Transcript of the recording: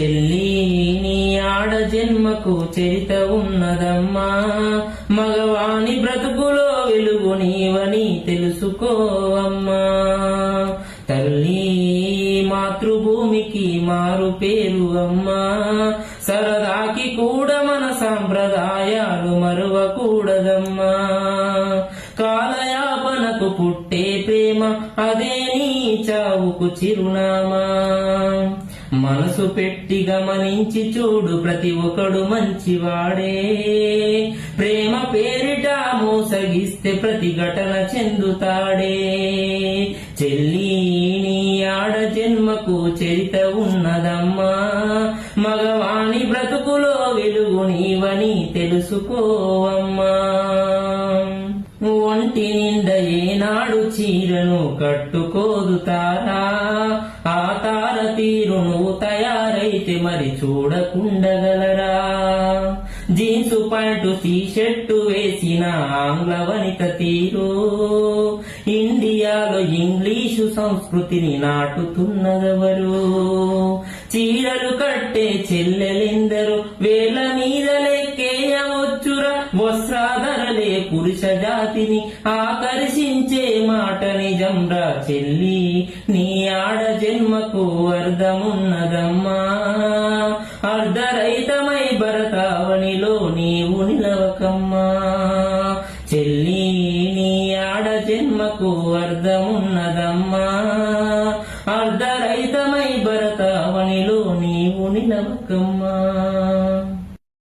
చెల్లి నీ ఆడ జన్మకు చరిత ఉన్నదమ్మా. మగవాణి బ్రతుకులో వెలుగు నీవని తెలుసుకో అమ్మా. తల్లి మాతృభూమికి మారు పేరు అమ్మా. సరదాకి కూడా మన సాంప్రదాయాలు మరువకూడదమ్మా. కాలయాపనకు పుట్టే ప్రేమ అదే నీ చావుకు చిరునామా. మనసు పెట్టి గమనించి చూడు ప్రతి ఒక్కడు మంచివాడే. ప్రేమ పేరిట మోసగిస్తే ప్రతి ఘటన చెందుతాడే. చెల్లి నీ ఆడ జన్మకు చరిత ఉన్నదమ్మా. మగవాణి బ్రతుకులో వెలుగు నీవని తెలుసుకోవమ్మా. ఒంటి నిండ ఏనాడు చీరను కట్టుకోదుతారా ఆ మరి చూడకుండగలరా? జీన్సు ప్యాంటు టీ షర్టు వేసిన ఆంగ్ల వనిత తీరు. ఇండియాలో ఇంగ్లీషు సంస్కృతిని నాటుతున్నదెవరు? చీరలు కట్టే చెల్లెలిందరు వేల మీద లెక్కేయవచ్చురా వస్త్రాలు పురుష జాతిని ఆకర్షించే మాట నిజంరా చెల్లి. నీ ఆడ జన్మకు అర్థమున్నదమ్మా. అర్ధరహితమై భరతావణిలో నీవు నిలవకమ్మా. చెల్లి నీ ఆడ జన్మకు అర్థమున్నదమ్మా. అర్ధరహితమై భరతావణిలో నీవు నిలవకమ్మా.